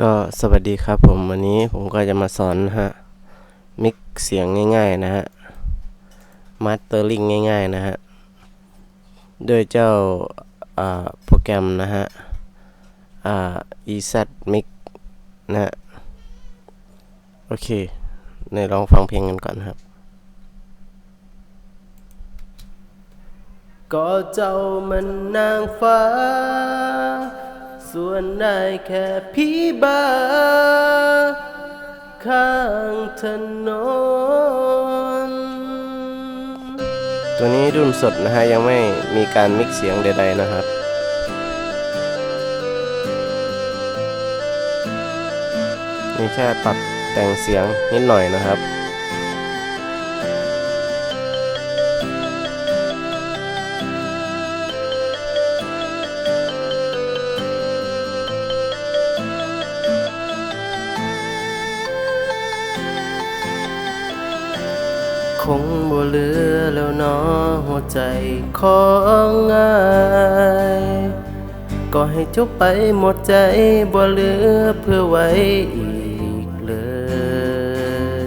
ก็สวัสดีครับผมวันนี้ผมก็จะมาสอนนะฮะมิกเสียงง่าย ๆ นะฮะมาสเตอร์ลิงง่าย ๆ นะฮะด้วยเจ้าอ่าโปรแกรมนะฮะอ่า EZ Mix นะฮะโอเคในลองฟังเพลงกันก่อนครับ ก็เจ้ามันนางฟ้า ส่วนได้แค่พี่บา ข้างถนน ตัวนี้ดุนสดนะฮะ ยังไม่มีการมิกซ์เสียงใดๆนะครับมีแค่ปรับแต่งเสียงนิดหน่อยนะครับ คงบ่เหลือแล้วเนาะหัวใจของอายก็ให้จบไปหมดใจบ่เหลือเพื่อไว้อีกเลย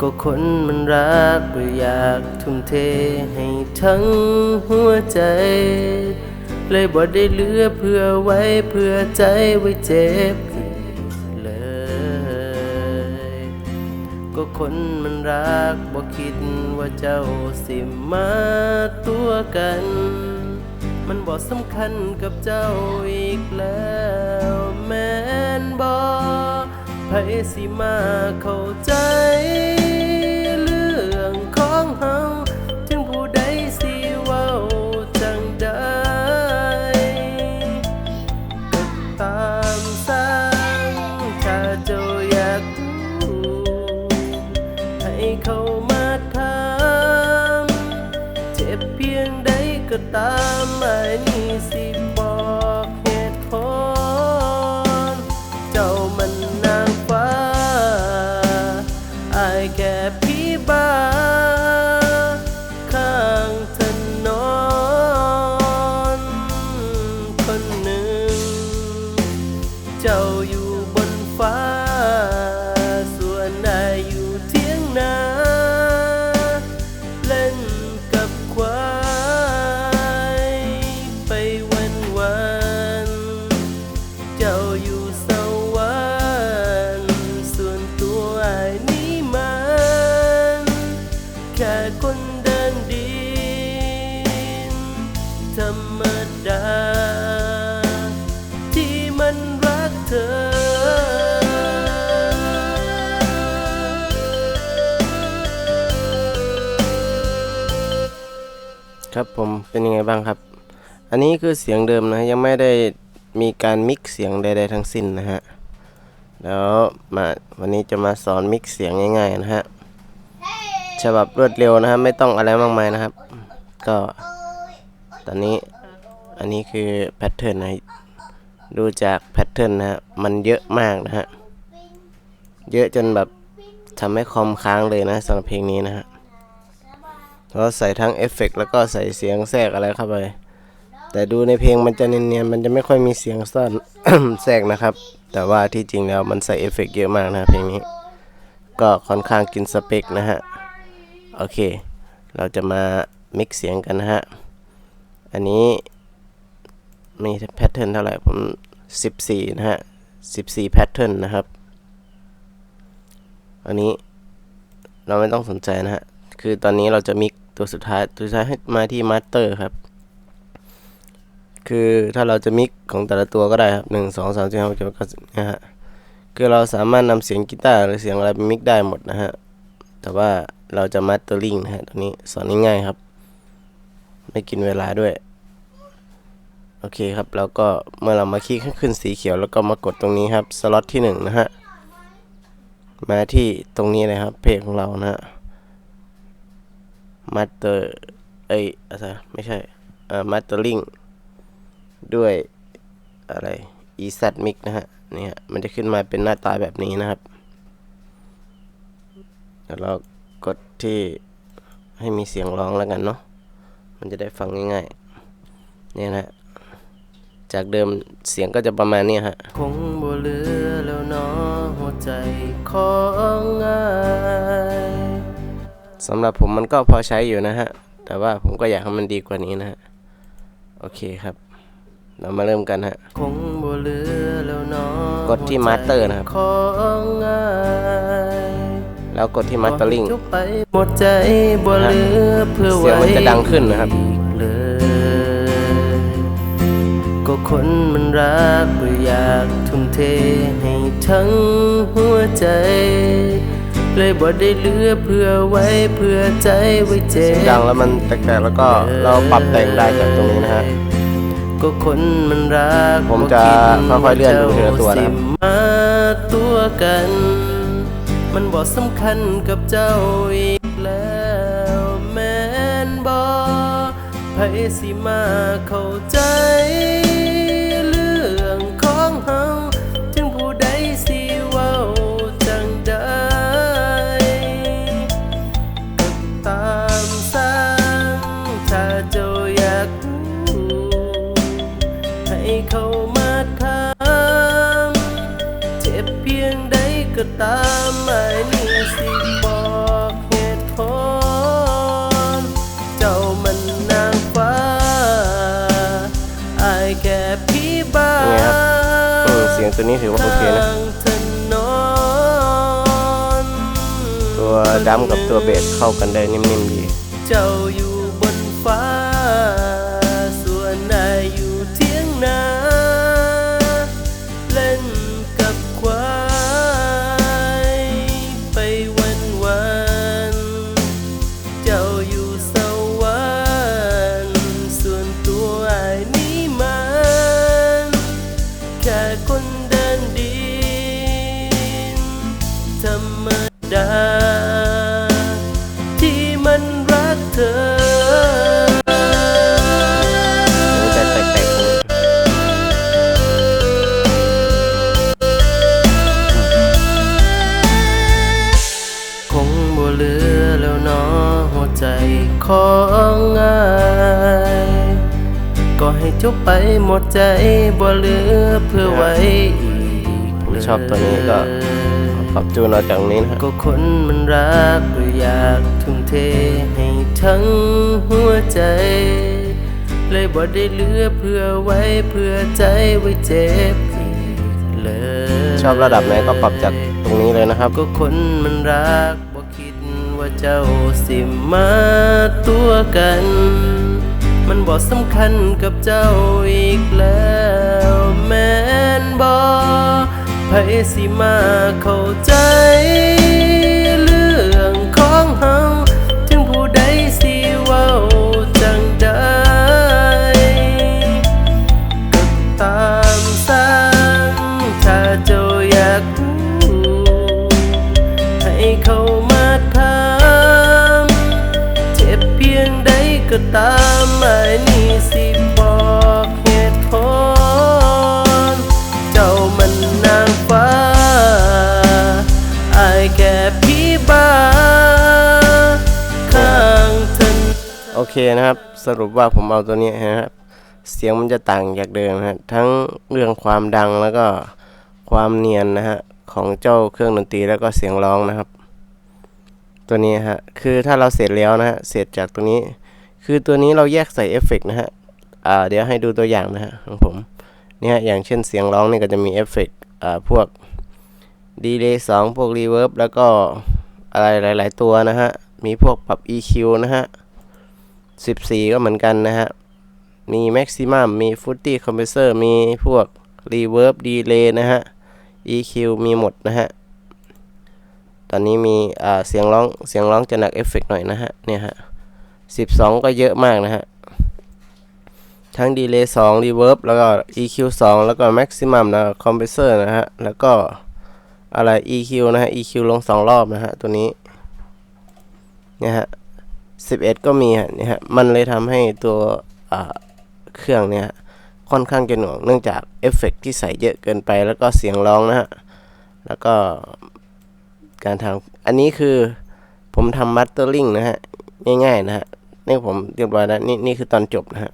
ก็คนมันรักบ่อยากทุ่มเทให้ทั้งหัวใจ เลยบ่ได้เหลือเพื่อไว้เพื่อใจไว้เจ็บ ก็คนมันรักบ่คิดว่าเจ้าสิมาตัวกัน มันบ่สำคัญกับเจ้าอีกแล้วแม่นบ่ไผสิมาเข้าใจ ก็ตามไม่นี่สิ ครับผมเป็นยังไงบ้างครับ อันนี้คือเสียงเดิมนะยังไม่ได้มีการมิกเสียงใด ๆ ทั้งสิ้นนะฮะแล้วมาวันนี้จะมาสอนมิกเสียงง่ายๆนะฮะฉบับรวดเร็วนะครับไม่ต้องอะไรมากมายนะครับ ก็ตอนนี้อันนี้คือแพทเทิร์นนะดูจากแพทเทิร์นนะฮะมันเยอะมากนะฮะเยอะจนแบบทำให้คอมค้างเลยนะสำหรับเพลงนี้นะฮะ เราใส่ทั้งเอฟเฟกต์แล้วก็ใส่เสียงแทรกอะไรเข้าไป แต่ดูในเพลงมันจะเนียนๆ มันจะไม่ค่อยมีเสียงซ่อนแทรกนะครับ แต่ว่าที่จริงแล้วมันใส่เอฟเฟกต์เยอะมากนะเพลงนี้ ก็ค่อนข้างกินสเปคนะฮะ โอเค เราจะมามิกเสียงกันนะฮะ อันนี้มีแพทเทิร์นเท่าไหร่ ผม 14 นะฮะ 14 แพทเทิร์นนะครับ อันนี้เราไม่ต้องสนใจนะฮะ คือตอนนี้เราจะมิก ตัวสุดท้ายตัวสุดท้ายให้มาที่มาสเตอร์ครับ คือถ้าเราจะมิกของแต่ละตัวก็ได้ครับ1 2 3 4 5 6 7 8 9 10นะฮะคือเราสามารถนำเสียงกีตาร์หรือเสียงอะไรไปมิกได้หมดนะฮะแต่ว่าเราจะมาสเตอร์ลิงนะฮะตรงนี้สอนง่ายๆครับ ไม่กินเวลาด้วยโอเคครับ แล้วก็เมื่อเรามาคลิกขึ้นสีเขียวแล้วก็มากดตรงนี้ครับ สล็อตที่หนึ่งนะฮะ มาที่ตรงนี้เลยครับ เพจของเรานะฮะ มาสเตอร์เอ้ยอะไรไม่ใช่เอ่อมาสเตอร์ลิงด้วยอะไร EZ Mix นะฮะนี่ฮะมันจะขึ้นมาเป็นหน้าตาแบบนี้นะครับเดี๋ยวเรากดที่ให้มีเสียงร้องแล้วกันเนาะมันจะได้ฟังง่ายๆเนี่ยนะฮะจากเดิมเสียงก็จะประมาณนี้ฮะคงบเหลือแล้วเนาะหัวใจของงาย สำหรับผมมันก็พอใช้อยู่นะฮะ แต่ว่าผมก็อยากให้มันดีกว่านี้นะฮะ โอเคครับ เรามาเริ่มกันฮะคงบ่เหลือแล้วเนาะกดที่มาสเตอร์นะครับของง่ายแล้วกดที่มาสเตอร์ลิงไปหมดใจบ่เหลือเพื่อเสียงไว้มันจะดังขึ้นนะครับอีกเลยก็คนมันรักก็อยากทุ่มเทให้ทั้งหัวใจ เลยบ่ได้เหลือเพื่อไว้เพื่อใจไว้เจ็เสียงดังแล้วมันแตกๆแล้วก็เราปรับแต่งได้จากตรงนี้นะฮะก็คนมันรักผมจะค่อยๆเลื่อนดูทีละตัวนะครับสิมาตัวกัน มันบอกสำคัญกับเจ้าอีกแล้วแม่นบอไผสิมาเข้าใจ เขามาถามเจ็บเพียงใดก็ตามไม่นี่สิบอกเหตุผลเจ้ามันนางฟ้าอายแค่พี่บ้าเป็นไงครับเออเสียงตัวนี้ถือว่าโอเคนะทางถนนตัวดัมกับตัวเบสเข้ากันได้นิ่มๆดี เจ้าอยู่บนฟ้า ก็ให้จบไปหมดใจบ่เหลือเพื่อไว้อีกผมชอบตัวนี้ก็ปรับจูนเอาจากตรงนี้นะฮะก็คนมันรักก็อยากทุ่มเทให้ทั้งหัวใจ เลยบ่ได้เหลือเพื่อไว้เพื่อใจไว้เจ็บอีกเลยชอบระดับไหนก็ปรับจากตรงนี้เลยนะครับ ก็คนมันรักบ่คิดว่าเจ้าสิมาตัวกัน มันบ่สำคัญกับเจ้าอีกแล้วแม่นบ่ไผสิมาเข้าใจ ก็ตามไม่นี่สิบอกเหตุผลเจ้ามันนางฟ้าอายแค่พี่บ้าข้างถนนโอเคนะครับ สรุปว่าผมเอาตัวนี้นะครับ เสียงมันจะต่างจากเดิมนะฮะทั้งเรื่องความดังแล้วก็ความเนียนนะฮะของเจ้าเครื่องดนตรีแล้วก็เสียงร้องนะครับ ตัวนี้ฮะคือถ้าเราเสร็จแล้วนะฮะเสร็จจากตัวนี้ คือตัวนี้เราแยกใส่เอฟเฟกต์นะฮะอ่าเดี๋ยวให้ดูตัวอย่างนะฮะของผมเนี่ยอย่างเช่นเสียงร้องนี่ก็จะมีเอฟเฟกต์อ่าพวกดีเลย์สองพวกรีเวิร์บแล้วก็อะไรหลาย ๆ ตัวนะฮะ มีพวกปรับ EQ นะฮะ 14 ก็เหมือนกันนะฮะ มี Maximum มี Footy Compressor มีพวก Reverb Delay นะฮะ EQ มีหมดนะฮะ ตอนนี้มีเสียงร้องเสียงร้องจะหนักเอฟเฟกต์หน่อยนะฮะ เนี่ยฮะ 12 ก็เยอะมากนะฮะ ทั้ง Delay 2 Reverb แล้วก็ EQ 2 แล้วก็ Maximum นะ Compressor นะฮะ แล้วก็อะไร EQ นะฮะ EQ ลง 2 รอบนะฮะ ตัวนี้เนี่ยฮะ 11 ก็มีฮะนี่ฮะ มันเลยทำให้ตัวเครื่องเนี่ยค่อนข้างจะหน่วงเนื่องจากเอฟเฟกต์ที่ใส่เยอะเกินไปแล้วก็เสียงร้องนะฮะ แล้วก็การทำอันนี้คือผมทำมัตเตอร์ลิงนะฮะ ง่ายๆนะฮะ นี่ผมเรียบร้อยแล้วนี่นี่คือตอนจบนะฮะ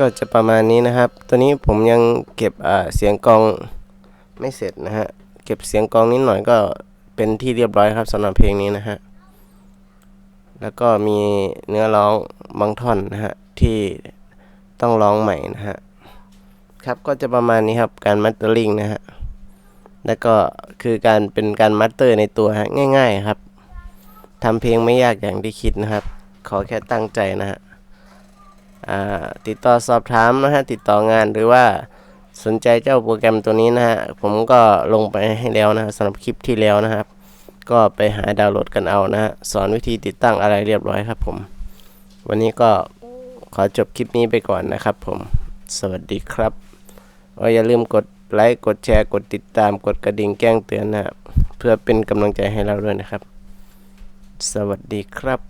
ก็จะประมาณนี้นะครับ ตัวนี้ผมยังเก็บเสียงกองไม่เสร็จนะฮะ เก็บเสียงกองนิดหน่อยก็เป็นที่เรียบร้อยครับสำหรับเพลงนี้นะฮะ แล้วก็มีเนื้อร้องบางท่อนนะฮะที่ต้องร้องใหม่นะฮะ ครับก็จะประมาณนี้ครับการมัตเตอร์ลิงนะฮะ แล้วก็คือการเป็นการมัตเตอร์ในตัวฮะง่าย ๆ ครับทำเพลงไม่ยากอย่างที่คิดนะครับ ขอแค่ตั้งใจนะฮะ ติดต่อสอบถามนะฮะติดต่องานหรือว่าสนใจเจ้าโปรแกรมตัวนี้นะฮะผมก็ลงไปให้แล้วนะฮะสำหรับคลิปที่แล้วนะครับ ก็ไปหาดาวน์โหลดกันเอานะฮะสอนวิธีติดตั้งอะไรเรียบร้อยครับผม วันนี้ก็ขอจบคลิปนี้ไปก่อนนะครับผม สวัสดีครับอย่าลืมกดไลค์กดแชร์กดติดตามกดกระดิ่งแจ้งเตือนนะเพื่อเป็นกำลังใจให้เราด้วยนะครับ สวัสดีครับ